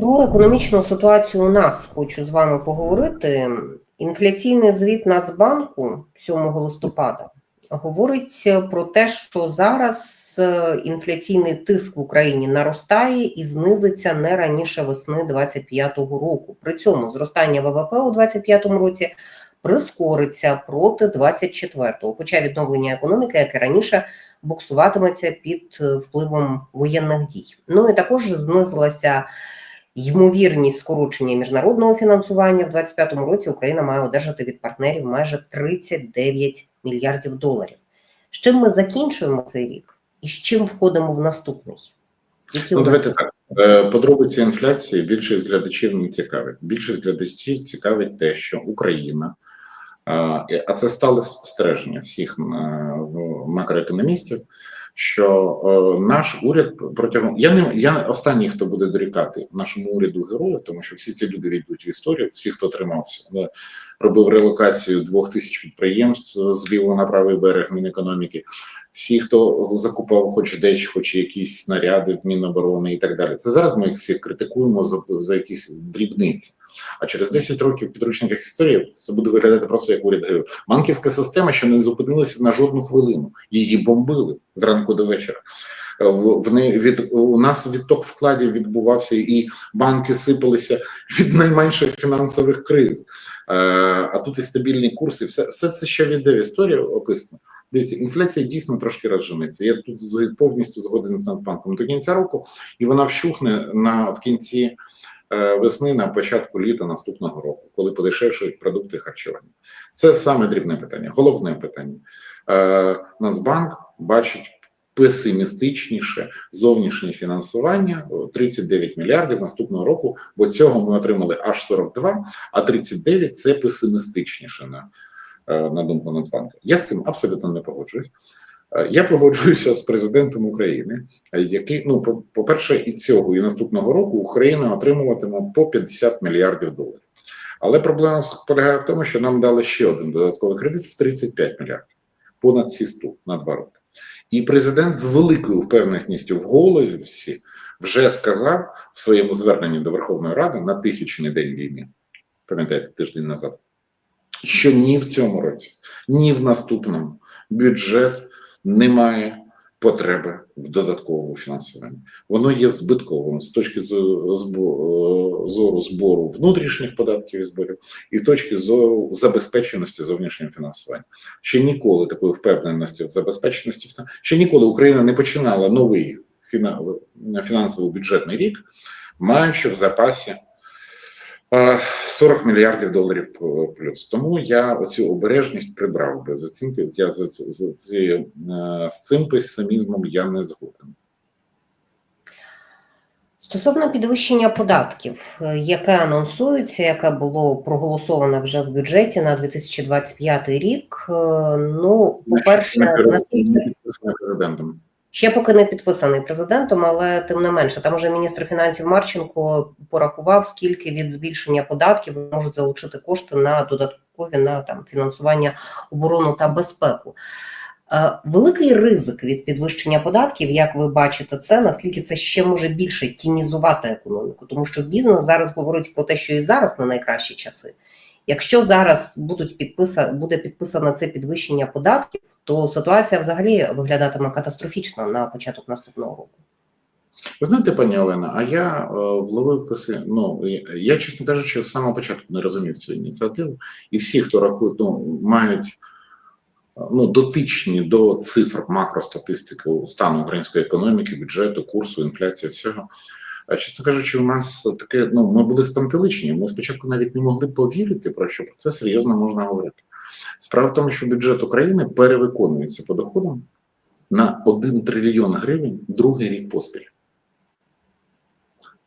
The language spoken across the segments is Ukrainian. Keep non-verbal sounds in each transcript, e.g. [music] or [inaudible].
Про економічну ситуацію у нас хочу з вами поговорити. Інфляційний звіт Нацбанку 7 листопада говорить про те, що зараз е, інфляційний тиск в Україні наростає і знизиться не раніше весни 2025 року. При цьому зростання ВВП у 2025 році прискориться проти 24-го, хоча відновлення економіки, як і раніше, буксуватиметься під е, впливом воєнних дій. Ну і також знизилася ймовірність скорочення міжнародного фінансування в 2025 році. Україна має одержати від партнерів майже 39 мільярдів доларів. З чим ми закінчуємо цей рік і з чим входимо в наступний? Які Ну, давайте так. Е, Подробиці інфляції більшість глядачів не цікавить. Більшість глядачів цікавить те, що Україна, а, це стали спостереження всіх е, макроекономістів, що е, наш уряд протягом я не я останній, хто буде дорікати нашому уряду героїв, тому що всі ці люди війдуть в історію, всі, хто тримався, робив релокацію двох тисяч підприємств з лівого на правий берег Мінекономіки, всі, хто закупав хоч десь, хоч якісь снаряди в Міноборони і так далі. Це зараз ми їх всіх критикуємо за, за якісь дрібниці. А через 10 років в підручниках історії це буде виглядати просто як уряд героїв. Банківська система, що не зупинилася на жодну хвилину, її бомбили зранку до вечора. В, в неї від у нас відток вкладів відбувався, і банки сипалися від найменших фінансових криз. Е, а тут і стабільні курси, все, все це ще віде в історії описано. Дивіться, інфляція дійсно трошки розженеться. Я тут повністю згоден з Нацбанком до кінця року, і вона вщухне на в кінці е, весни, на початку літа наступного року, коли подешевшують продукти харчування. Це саме дрібне питання, головне питання. Е, Нацбанк бачить песимістичніше зовнішнє фінансування 39 мільярдів наступного року, бо цього ми отримали аж 42, а 39 – це песимістичніше на, е, на думку Нацбанка. Я з цим абсолютно не погоджуюсь. Е, Я погоджуюся з президентом України, е, який ну по- по-перше, і цього і наступного року Україна отримуватиме по 50 мільярдів доларів. Але проблема полягає в тому, що нам дали ще один додатковий кредит в 35 мільярдів, понад ці 100 на два роки. І президент з великою впевненістю в голосі вже сказав в своєму зверненні до Верховної Ради на тисячний день війни, пам'ятаєте, тиждень назад, що ні в цьому році, ні в наступному бюджет не має потреби в додатковому фінансуванні. Воно є збитковим з точки е, зору збору внутрішніх податків і зборів і точки зору забезпеченості зовнішнього фінансування. Ще ніколи такої впевненості в забезпеченості ще ніколи Україна не починала новий фінансово-бюджетний рік, маючи в запасі 40 мільярдів доларів плюс. Тому я оцю обережність прибрав без оцінки. Я за, за ці, е, з цим песимізмом я не згоден. Стосовно підвищення податків, е, яке анонсується, яке було проголосоване вже в бюджеті на 2025 рік. е, Ну, по-перше, наскільки президентом. Ще поки не підписаний президентом, але тим не менше, там уже міністр фінансів Марченко порахував, скільки від збільшення податків можуть залучити кошти на додаткові на там фінансування оборону та безпеку. Е, Великий ризик від підвищення податків, як ви бачите, це наскільки це ще може більше тінізувати економіку, тому що бізнес зараз говорить про те, що і зараз не найкращі часи. Якщо зараз будуть підписа, буде підписано це підвищення податків, то ситуація взагалі виглядатиме катастрофічно на початок наступного року. Ви знаєте, пані Олена, а я е, вловив коси. Ну я, чесно кажучи, з самого початку не розумів цю ініціативу, і всі, хто рахує, ну мають е, ну дотичні до цифр макростатистики стану української економіки, бюджету, курсу, інфляції, всього. А чесно кажучи, у нас таке, ну ми були спантеличені. Ми спочатку навіть не могли повірити, про що про це серйозно можна говорити. Справа в тому, що бюджет України перевиконується по доходам на 1 трильйон гривень другий рік поспіль.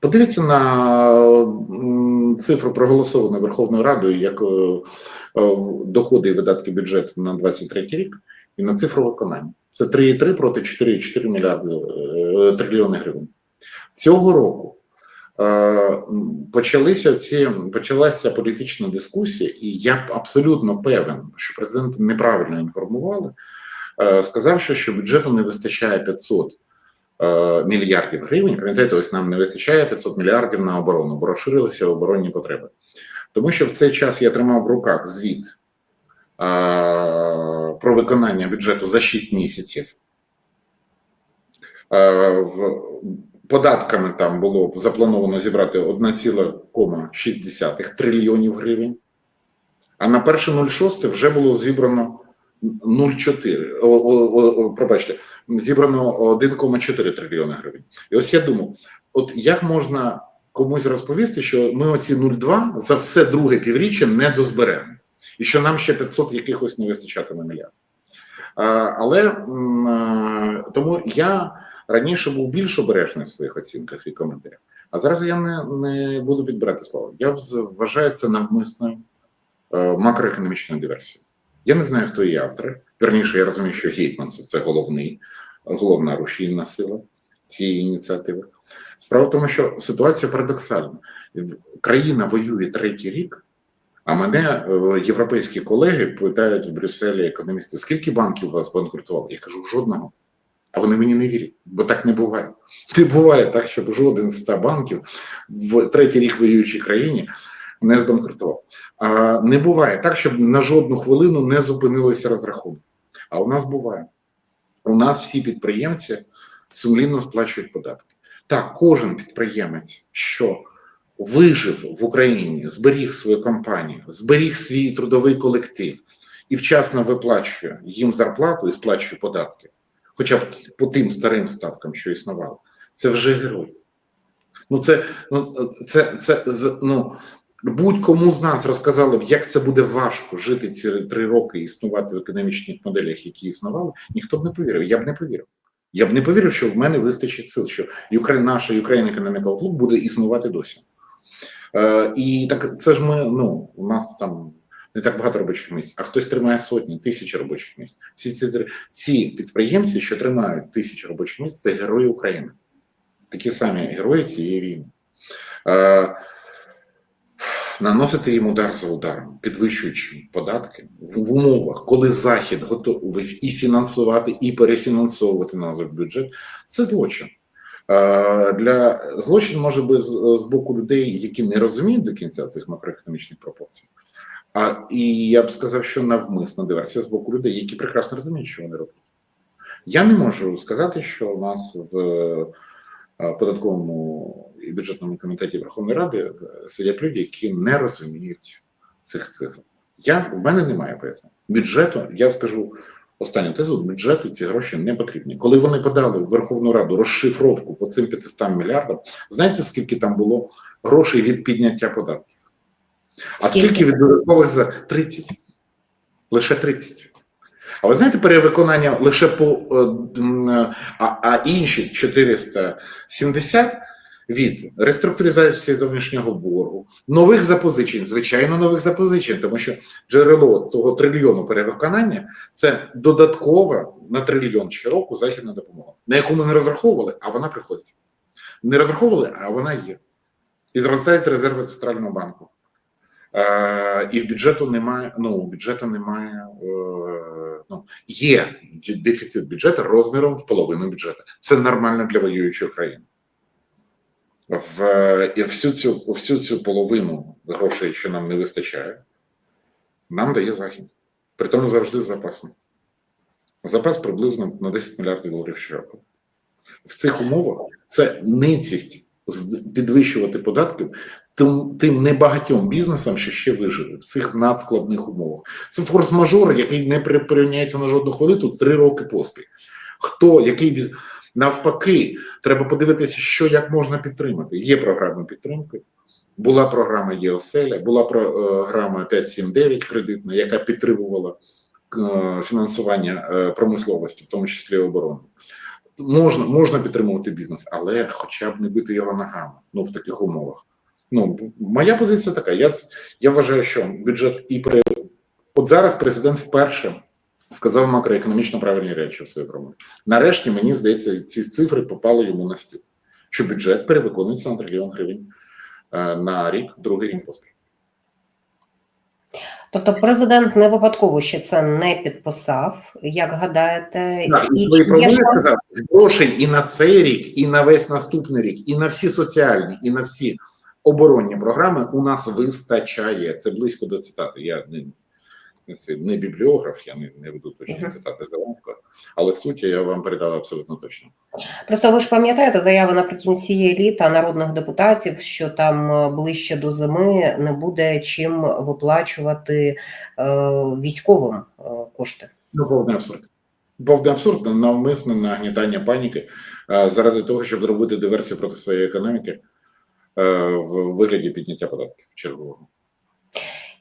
Подивіться на цифру, проголосовану Верховною Радою, як е, е, доходи і видатки бюджету на 23 рік, і на цифру виконання. Це 3,3 проти 4,4 мільярди е, трильйони гривень. Цього року е, почалися ці почалася політична дискусія, і я абсолютно певен, що президент неправильно інформували, е, сказавши, що бюджету не вистачає 500 е, мільярдів гривень. Пам'ятаєте, ось нам не вистачає 500 мільярдів на оборону, бо розширилися оборонні потреби. Тому що в цей час я тримав в руках звіт про виконання бюджету за 6 місяців. В податками там було заплановано зібрати 1,6 трильйонів гривень. А на 1.06 вже було зібрано 0,4, о, о, о, пробачте, зібрано 1,4 трильйони гривень. І ось я думав, от як можна комусь розповісти, що ми оці 0,2 за все друге півріччя не дозберемо, і що нам ще 500 якихось не вистачатиме мільярд. Але тому я раніше був більш обережний в своїх оцінках і коментарях, а зараз я не, не буду підбирати слово. Я вважаю це навмисною е, макроекономічною диверсією. Я не знаю, хто її автор. Верніше, я розумію, що Гейтманцев це головний, головна рушійна сила цієї ініціативи. Справа в тому, що ситуація парадоксальна. Країна воює третій рік, а мене е, європейські колеги питають в Брюсселі економісти, скільки банків у вас банкрутувало? Я кажу, жодного. А вони мені не вірять, бо так не буває. [laughs] Не буває так, щоб жоден з ста банків в третій рік воюючій країні не збанкрутував. А не буває так, щоб на жодну хвилину не зупинилися розрахунки. А у нас буває. У нас всі підприємці сумлінно сплачують податки. Так, кожен підприємець, що вижив в Україні, зберіг свою компанію, зберіг свій трудовий колектив і вчасно виплачує їм зарплату і сплачує податки, хоча б по тим старим ставкам, що існували, це вже герой. Ну, це, ну, це, це, ну, будь-кому з нас розказали б, як це буде важко жити ці три роки і існувати в економічних моделях, які існували, ніхто б не повірив. Я б не повірив. Я б не повірив, що в мене вистачить сил, що Ukraine, наша Ukraine Economical Club буде існувати досі. Е, і так це ж ми, ну, у нас там не так багато робочих місць, а хтось тримає сотні, тисячі робочих місць. Всі ці, ці підприємці, що тримають тисячі робочих місць, це герої України. Такі самі герої цієї війни. Е, наносити їм удар за ударом, підвищуючи податки в, в умовах, коли Захід готовий і фінансувати, і перефінансовувати назов бюджет, це злочин. Е, Для злочин може бути з боку людей, які не розуміють до кінця цих макроекономічних пропорцій. А і я б сказав, що навмисна диверсія з боку людей, які прекрасно розуміють, що вони роблять. Я не можу сказати, що у нас в е, податковому і бюджетному комітеті Верховної Ради е, сидять люди, які не розуміють цих цифр. Я в мене немає пояснень. Бюджету, я скажу останню тезу: бюджету ці гроші не потрібні. Коли вони подали в Верховну Раду розшифровку по цим 500 мільярдам, знаєте, скільки там було грошей від підняття податків? А Скільки? скільки від додаткових за 30? Лише 30. А ви знаєте, перевиконання лише по е, е, а, а інші 470 від реструктуризації зовнішнього боргу, нових запозичень, звичайно, нових запозичень, тому що джерело того трильйону перевиконання це додаткова на трильйон щороку західна допомога, на яку ми не розраховували, а вона приходить. Не розраховували, а вона є. І зростають резерви центрального банку. Е, і в бюджету немає. Ну, у бюджету немає. Е, ну, є дефіцит бюджету розміром в половину бюджету. Це нормально для воюючої країни. В і всю цю всю цю половину грошей, що нам не вистачає, нам дає захід. При тому завжди з запасом. Запас приблизно на 10 мільярдів доларів щороку. В цих умовах це ницість підвищувати податки тим, тим небагатьом бізнесам, що ще вижили в цих надскладних умовах. Це форс-мажор, який не припиняється на жодну хвилину три роки поспіль. Хто який біз... навпаки, треба подивитися, що як можна підтримати. Є програми підтримки. Була програма ЄОСЕЛЯ, була програма 579 кредитна, яка підтримувала е, фінансування е, промисловості, в тому числі оборони. Можна, можна підтримувати бізнес, але хоча б не бити його ногами ну, в таких умовах. Ну, моя позиція така. Я, я вважаю, що бюджет і при от зараз президент вперше сказав макроекономічно правильні речі в своїй промові. Нарешті, мені здається, ці цифри попали йому на стіл, що бюджет перевиконується на трильйон гривень е, на рік, другий рік поспіль. Тобто президент не випадково ще це не підписав, як гадаєте, Так, і ви є шанс- сказав, грошей і на цей рік, і на весь наступний рік, і на всі соціальні, і на всі оборонні програми у нас вистачає. Це близько до цитати. Я не, не, бібліограф, я не, не веду точні Мгм. цитати Зеленського, але суть я вам передав абсолютно точно. Просто ви ж пам'ятаєте заяви наприкінці літа народних депутатів, що там е, ближче до зими не буде чим виплачувати е, військовим е, кошти. Ну, повний абсурд. Повний абсурд, навмисне нагнітання паніки е, заради того, щоб зробити диверсію проти своєї економіки в вигляді підняття податків чергового.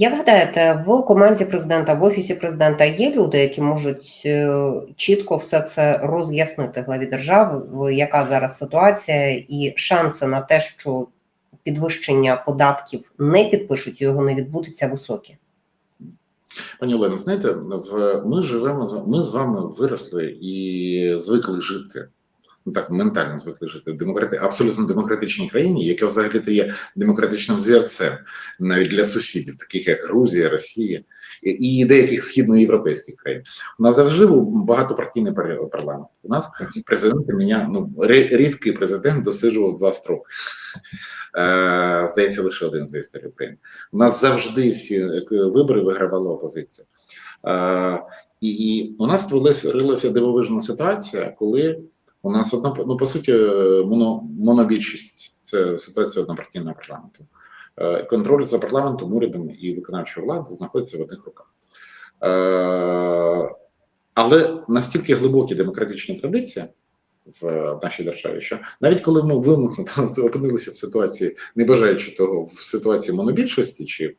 Як гадаєте, в команді президента, в офісі президента є люди, які можуть е, чітко все це роз'яснити главі держави, яка зараз ситуація, і шанси на те, що підвищення податків не підпишуть, його не відбудеться, високі. Пані Олено, знаєте, в ми живемо ми з вами виросли і звикли жити. Ну так, ментально звикли жити в демократи, абсолютно демократичній країні, яка взагалі то є демократичним взірцем навіть для сусідів, таких як Грузія, Росія і, деяких східноєвропейських країн. У нас завжди був багатопартійний пар- парламент. У нас президент міняв, ну рідкий президент досиджував два строки. Е, здається, лише один за історію України. У нас завжди всі е, вибори вигравала опозиція. Е, і у нас створилася дивовижна ситуація, коли у нас одна ну по суті моно, монобільшість це ситуація однопартійного парламенту. Е, Контроль за парламентом, урядом і виконавчою владою знаходиться в одних руках. Е, Але настільки глибокі демократичні традиції в нашій державі, що навіть коли ми вимушено [laughs] опинилися в ситуації, не бажаючи того, в ситуації монобільшості, чи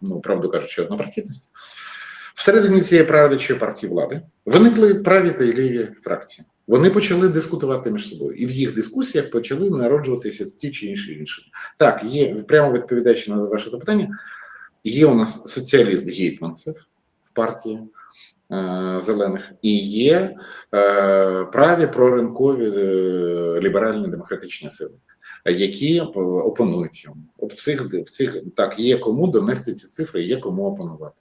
ну правду кажучи, однопартійності, всередині цієї правлячої партії влади виникли праві та й ліві фракції. Вони почали дискутувати між собою, і в їх дискусіях почали народжуватися ті чи інші рішення. Так, є прямо відповідаючи на ваше запитання, є у нас соціаліст Гейтманцев в партії е, зелених, і є е, праві проринкові е, ліберальні демократичні сили, які е, опонують йому. От в цих в цих так є кому донести ці цифри, є кому опонувати.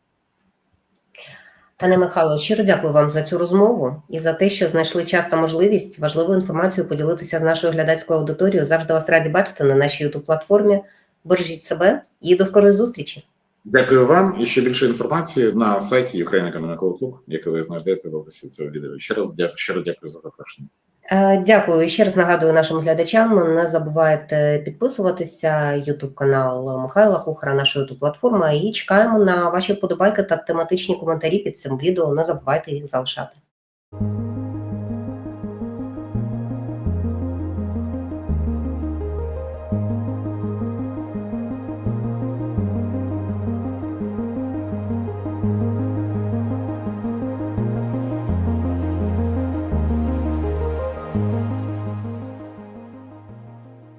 Пане Михайло, щиро дякую вам за цю розмову і за те, що знайшли час та можливість важливу інформацію поділитися з нашою глядацькою аудиторією. Завжди вас раді бачити на нашій youtube платформі. Бережіть себе і до скорої зустрічі. Дякую вам і ще більше інформації на сайті Ukraine Economic Outlook, який ви знайдете в описі цього відео. Ще раз дякую, щиро дякую за запрошення. Е, Дякую. Ще раз нагадую нашим глядачам. Не забувайте підписуватися YouTube канал Михайла Кухара, наша youtube платформа. І чекаємо на ваші вподобайки та тематичні коментарі під цим відео. Не забувайте їх залишати.